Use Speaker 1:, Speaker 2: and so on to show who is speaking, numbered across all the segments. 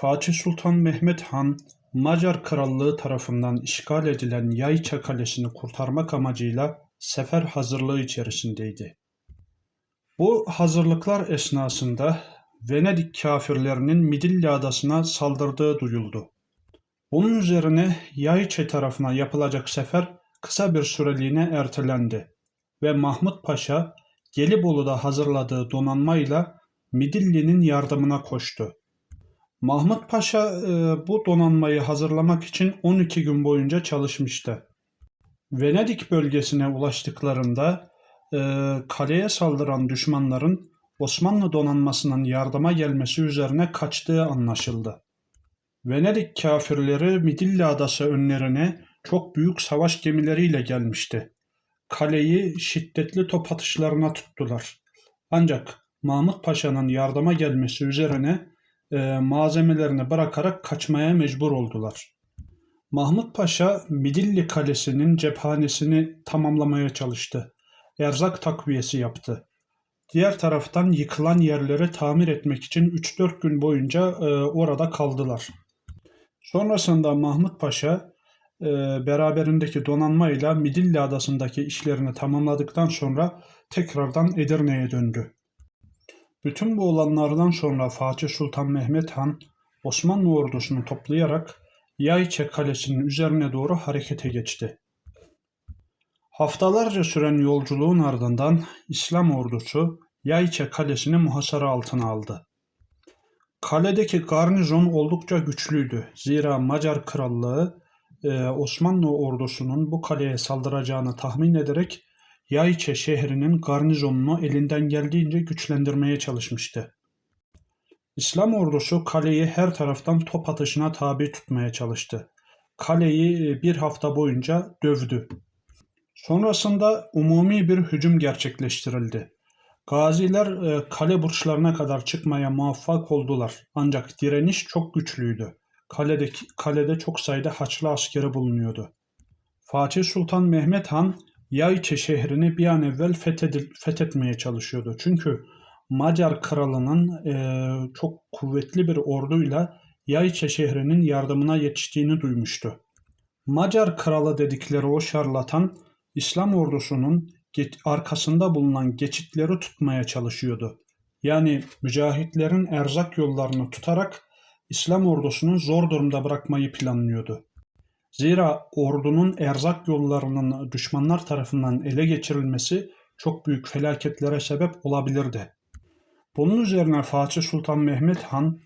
Speaker 1: Fatih Sultan Mehmet Han, Macar Krallığı tarafından işgal edilen Yayça Kalesi'ni kurtarmak amacıyla sefer hazırlığı içerisindeydi. Bu hazırlıklar esnasında Venedik kâfirlerinin Midilli adasına saldırdığı duyuldu. Bunun üzerine Yayça tarafına yapılacak sefer kısa bir süreliğine ertelendi ve Mahmut Paşa Gelibolu'da hazırladığı donanmayla Midilli'nin yardımına koştu. Mahmut Paşa e, bu donanmayı hazırlamak için 12 gün boyunca çalışmıştı. Venedik bölgesine ulaştıklarında e, kaleye saldıran düşmanların Osmanlı donanmasının yardıma gelmesi üzerine kaçtığı anlaşıldı. Venedik kâfirleri Midilli Adası önlerine çok büyük savaş gemileriyle gelmişti. Kaleyi şiddetli top atışlarına tuttular. Ancak Mahmut Paşa'nın yardıma gelmesi üzerine e, malzemelerini bırakarak kaçmaya mecbur oldular. Mahmut Paşa Midilli Kalesi'nin cephanesini tamamlamaya çalıştı. Erzak takviyesi yaptı. Diğer taraftan yıkılan yerleri tamir etmek için 3-4 gün boyunca e, orada kaldılar. Sonrasında Mahmut Paşa e, beraberindeki donanmayla Midilli Adası'ndaki işlerini tamamladıktan sonra tekrardan Edirne'ye döndü. Bütün bu olanlardan sonra Fatih Sultan Mehmet Han Osmanlı ordusunu toplayarak Yayçe Kalesi'nin üzerine doğru harekete geçti. Haftalarca süren yolculuğun ardından İslam ordusu Yayçe Kalesi'ni muhasara altına aldı. Kaledeki garnizon oldukça güçlüydü. Zira Macar Krallığı e, Osmanlı ordusunun bu kaleye saldıracağını tahmin ederek Yayçe şehrinin garnizonunu elinden geldiğince güçlendirmeye çalışmıştı. İslam ordusu kaleyi her taraftan top atışına tabi tutmaya çalıştı. Kaleyi e, bir hafta boyunca dövdü. Sonrasında umumi bir hücum gerçekleştirildi. Gaziler e, kale burçlarına kadar çıkmaya muvaffak oldular. Ancak direniş çok güçlüydü. Kaledeki, kalede çok sayıda Haçlı askeri bulunuyordu. Fatih Sultan Mehmet Han Yayçe şehrini bir an evvel fethedil, fethetmeye çalışıyordu. Çünkü Macar kralının e, çok kuvvetli bir orduyla Yayçe şehrinin yardımına yetiştiğini duymuştu. Macar kralı dedikleri o şarlatan İslam ordusunun arkasında bulunan geçitleri tutmaya çalışıyordu. Yani mücahitlerin erzak yollarını tutarak İslam ordusunu zor durumda bırakmayı planlıyordu. Zira ordunun erzak yollarının düşmanlar tarafından ele geçirilmesi çok büyük felaketlere sebep olabilirdi. Bunun üzerine Fatih Sultan Mehmet Han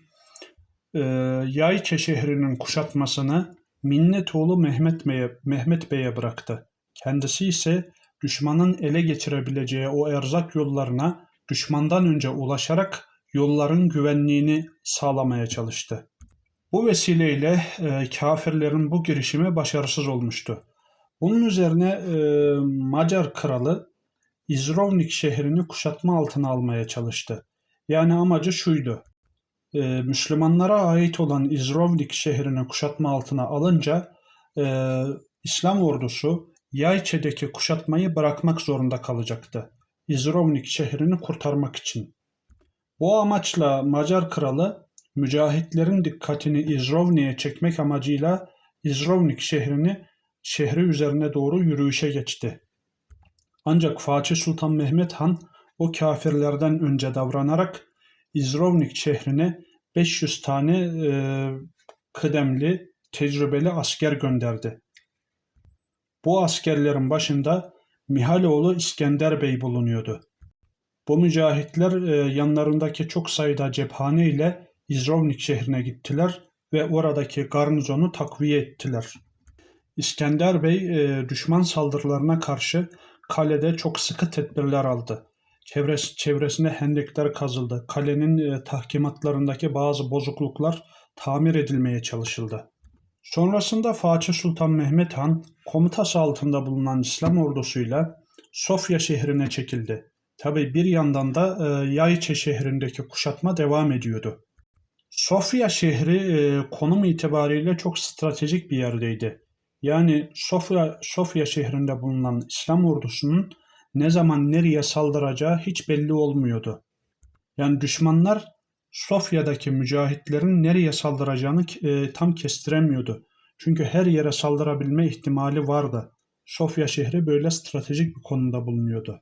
Speaker 1: e, Yayçe şehrinin kuşatmasını Minnetoğlu Mehmet Bey'e Mehmet Bey'e bıraktı. Kendisi ise düşmanın ele geçirebileceği o erzak yollarına düşmandan önce ulaşarak yolların güvenliğini sağlamaya çalıştı. Bu vesileyle e, kafirlerin bu girişimi başarısız olmuştu. Bunun üzerine e, Macar kralı İzrovnik şehrini kuşatma altına almaya çalıştı. Yani amacı şuydu. E, Müslümanlara ait olan İzrovnik şehrini kuşatma altına alınca e, İslam ordusu Yayçe'deki kuşatmayı bırakmak zorunda kalacaktı. İzrovnik şehrini kurtarmak için. Bu amaçla Macar kralı mücahitlerin dikkatini İzrovnik'e çekmek amacıyla İzrovnik şehrini şehri üzerine doğru yürüyüşe geçti. Ancak Fatih Sultan Mehmet Han o kafirlerden önce davranarak İzrovnik şehrine 500 tane e, kıdemli, tecrübeli asker gönderdi. Bu askerlerin başında Mihaloğlu İskender Bey bulunuyordu. Bu mücahitler e, yanlarındaki çok sayıda cephane ile İzrovnik şehrine gittiler ve oradaki garnizonu takviye ettiler. İskender Bey e, düşman saldırılarına karşı kalede çok sıkı tedbirler aldı. Çevresi, çevresine hendekler kazıldı. Kalenin e, tahkimatlarındaki bazı bozukluklar tamir edilmeye çalışıldı. Sonrasında Fatih Sultan Mehmet Han komutası altında bulunan İslam ordusuyla Sofya şehrine çekildi. Tabi bir yandan da e, Yayçe şehrindeki kuşatma devam ediyordu. Sofya şehri e, konum itibariyle çok stratejik bir yerdeydi. Yani Sofya, Sofya şehrinde bulunan İslam ordusunun ne zaman nereye saldıracağı hiç belli olmuyordu. Yani düşmanlar Sofya'daki mücahitlerin nereye saldıracağını e, tam kestiremiyordu. Çünkü her yere saldırabilme ihtimali vardı. Sofya şehri böyle stratejik bir konumda bulunuyordu.